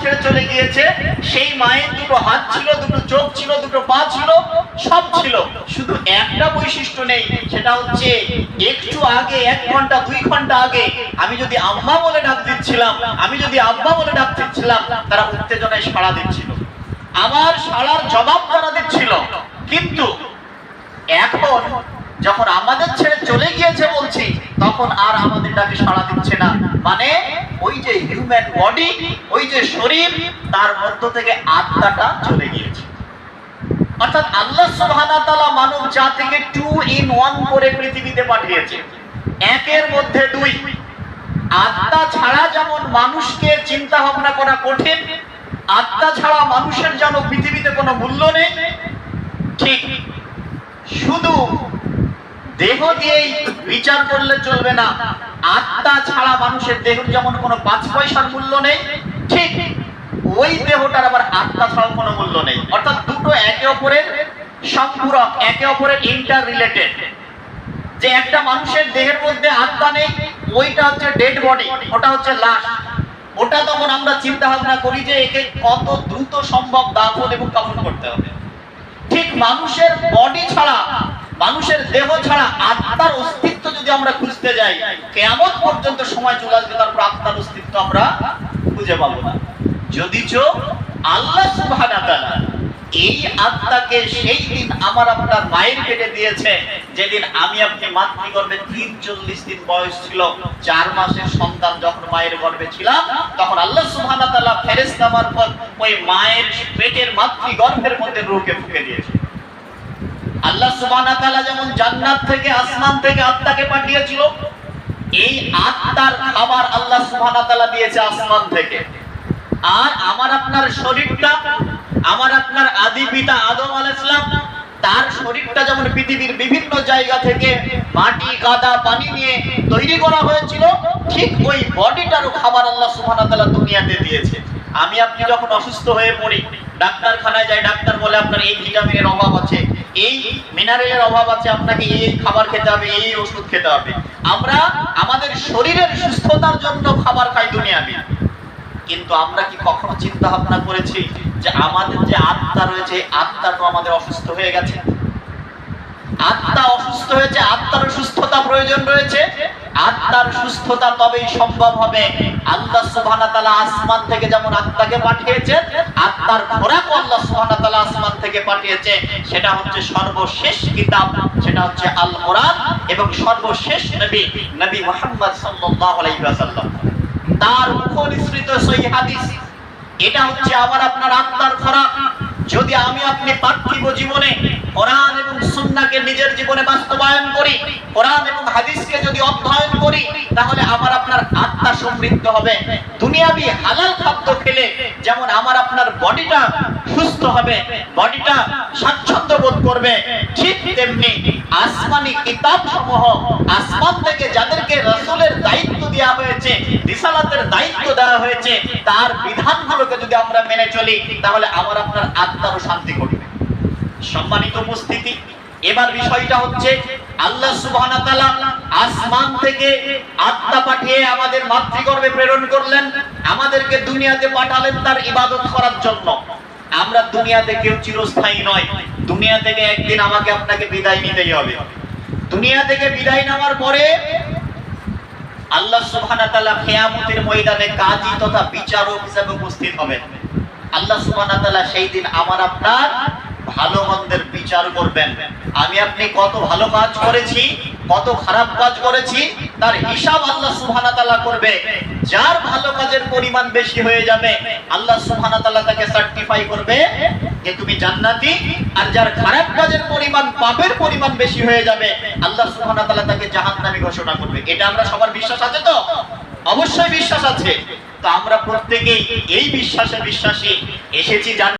ছেড়ে চলে গিয়েছে। সেই মায়ের দুটো হাত ছিল, দুটো চোখ ছিল, দুটো পা ছিল, সব ছিল। শুধু একটা বৈশিষ্ট্য নেই, সেটা হচ্ছে একটু আগে, এক ঘণ্টা, দুই ঘণ্টা আগে আমি যদি আম্মা বলে ডাক দিচ্ছিলাম, আমি যদি আব্বা বলে ডাক দিচ্ছিলাম, তারা উত্তেজনায় সাড়া দিচ্ছিল। আমার সাড়ার জবাব তারা দিচ্ছিল। কিন্তু এখন যখন আমাদের ছেড়ে চলে গিয়েছে বলছি, তখন আর আমাদের ডাকে সাড়া দিচ্ছে না। মানে ওই যে হিউম্যান বডি ওই যে শরীর, তার মধ্য থেকে আত্মাটা চলে গিয়েছে। অর্থাৎ আল্লাহ সুবহানাহু তাআলা মানব জাতিকে টু ইন ওয়ান করে পৃথিবীতে পাঠিয়েছে। একের মধ্যে দুই। আত্মা ছাড়া যেমন মানুষকে চিন্তা ভাবনা করা কঠিন, আত্মা ছাড়া মানুষের যেন পৃথিবীতে কোনো মূল্য নেই, ঠিক দেহ দিয়েই বিচার করলে চলবে না। আত্মা ছাড়া মানুষের দেহ যেমন কোনো পাঁচ পয়সার মূল্য নেই, ঠিক ওই দেহটার আবার আত্মা ছাড়াও কোনো মূল্য নেই। অর্থাৎ দুটো একে অপরের সম্পূরক, একে অপরের ইন্টার রিলেটেড যে একটা মানুষের দেহের মধ্যে আত্মা নেই, ওইটা হচ্ছে ডেড বডি ওটা হচ্ছে লাশ। ওটা তখন আমরা চিন্তা ভাবনা করি যে একে কত দ্রুত সম্ভব দাফন এবং কাফন করতে হবে। ঠিক মানুষের বডি ছাড়া মানুষের দেহ ছাড়া আত্মার অস্তিত্ব যদি আমরা খুঁজতে যাই কেমন পর্যন্ত সময় চলে আসবে, তারপর আত্মার অস্তিত্ব আমরা খুঁজে পাবো না। যদিচ আল্লাহ সুবহানাহু এই আত্মাকে সেই দিন আমার আপনার মায়ের পেটে দিয়েছে, যেদিন আমি আপনি মাতৃগর্ভে তিন চল্লিশ দিন বয়স ছিল, চার মাসের সন্তান যখন মায়ের গর্ভে ছিলাম, তখন আল্লাহ তাআলা ফেরেশতা মারফত ওই মায়ের পেটের মাতৃগর্ভের মধ্যে রূহকে ফুঁকে দিয়েছে। আল্লাহ সুবহানাহু ওয়া তাআলা যেমন জান্নাত থেকে, আসমান থেকে আত্মাকে পাঠিয়েছিল, এই আত্মার খাবার আল্লাহ সুবহানাহু ওয়া তাআলা দিয়েছে আসমান থেকে। আর আমার আপনার শরীরটা, আমার আপনার আদি পিতা আদম আলাইহিস সালাম, তার শরীরটা যেমন পৃথিবীর বিভিন্ন জায়গা থেকে মাটি কাদা পানি নিয়ে তৈরি করা হয়েছিল, ঠিক ওই বডিটারও খাবার আল্লাহ সুবহানাহু ওয়া তাআলা দুনিয়াতে দিয়েছে। আমি আপনি যখন অসুস্থ হয়ে পড়ি, ডাক্তারখানায় যাই, ডাক্তার বলে আপনার এই ভিটামিনের অভাব আছে। এই মিনারেলের অভাব আছে, আপনাকে এই খাবার খেতে হবে, এই ওষুধ খেতে হবে। আমরা আমাদের শরীরের সুস্থতার জন্য খাবার খাই দুনিয়াতে কিন্তু আমরা কি কখনো চিন্তা ভাবনা করেছি যে আমাদের যে আত্মা রয়েছে আত্মা তো আমাদের অসুস্থ হয়ে গেছে? আত্মা অসুস্থ হয়েছে আত্মার সুস্থতা প্রয়োজন রয়েছে। আত্মার সুস্থতা তবেই সম্ভব হবে। আল্লাহ সুবহানাহু ওয়া তাআলা আসমান থেকে যেমন আত্মাকে পাঠিয়েছেন আত্মার খোরাক আল্লাহ সুবহানাহু ওয়া তাআলা আসমান থেকে পাঠিয়েছে। সেটা হচ্ছে সর্বশেষ কিতাব, সেটা হচ্ছে আল কোরআন এবং সর্বশেষ নবী নবী মুহাম্মদ সাল্লাল্লাহু আলাইহি ওয়াসাল্লাম। তার মুখ নিঃসৃত সই হাদিস। এটা হচ্ছে আবার আপনার আত্মার খোরাক। যদি আমি আপনি পার্থিব জীবনে কোরআন এবং সুন্নাহকে নিজের জীবনে বাস্তবায়ন করি, কোরআন এবং হাদিসকে যদি অধ্যয়ন করি, তাহলে আমার আপনার আত্মা সমৃদ্ধ হবে। দুনিয়াবি হালাল খাদ্য খেলে যেমন আমার আপনার বডিটা সুস্থ হবে, বডিটা স্বাচ্ছন্দ্য বোধ করবে, ঠিক তেমনি আসমানি কিতাব সমূহ আসমান থেকে যাদেরকে রাসূলের দায়িত্ব দেওয়া হয়েছে, রিসালাতের দায়িত্ব দেওয়া হয়েছে, তার বিধানগুলোকে যদি আমরা মেনে চলি, তাহলে আমার আপনার আত্মারও শান্তি ঘটবে। সম্মানিত উপস্থিতি, এবার বিষয়টা হচ্ছে, আল্লাহ আসমান থেকে আত্মা পাঠিয়ে আমাদের মাতৃগর্ভে প্রেরণ করলেন, আমাদেরকে দুনিয়াতে পাঠালেন তার ইবাদত করার জন্য। আমরা দুনিয়াতে কেউ চিরস্থায়ী নয়, দুনিয়া থেকে একদিন আমাকে আপনাকে বিদায় নিতেই হবে। দুনিয়া থেকে বিদায় নেওয়ার পরে আল্লাহ সুবহানাহু ওয়া তাআলা কিয়ামতের ময়দানে কাজী তথা বিচারক হিসেবে উপস্থিত হবেন। আল্লাহ সুবহানাহু ওয়া তাআলা সেই দিন আমার আপনার ভালো মন্দের বিচার করবেন। আমি আপনি কত ভালো কাজ করেছি, কত খারাপ কাজ করেছি, তার হিসাব আল্লাহ সুবহানাহু তাআলা করবে। যার ভালো কাজের পরিমাণ বেশি হয়ে যাবে, আল্লাহ সুবহানাহু তাআলা তাকে সার্টিফাই করবে। যে তুমি জান্নাতি আর যার খারাপ কাজের পরিমাণ, পাপের পরিমাণ বেশি হয়ে যাবে, আল্লাহ সুবহানাহু তাআলা তাকে জাহান্নামী ঘোষণা করবে। এটা আমরা সবার বিশ্বাস আছে তো? অবশ্যই বিশ্বাস আছে। তো আমরা প্রত্যেকেই এই বিশ্বাসে বিশ্বাসী। এসেছি জান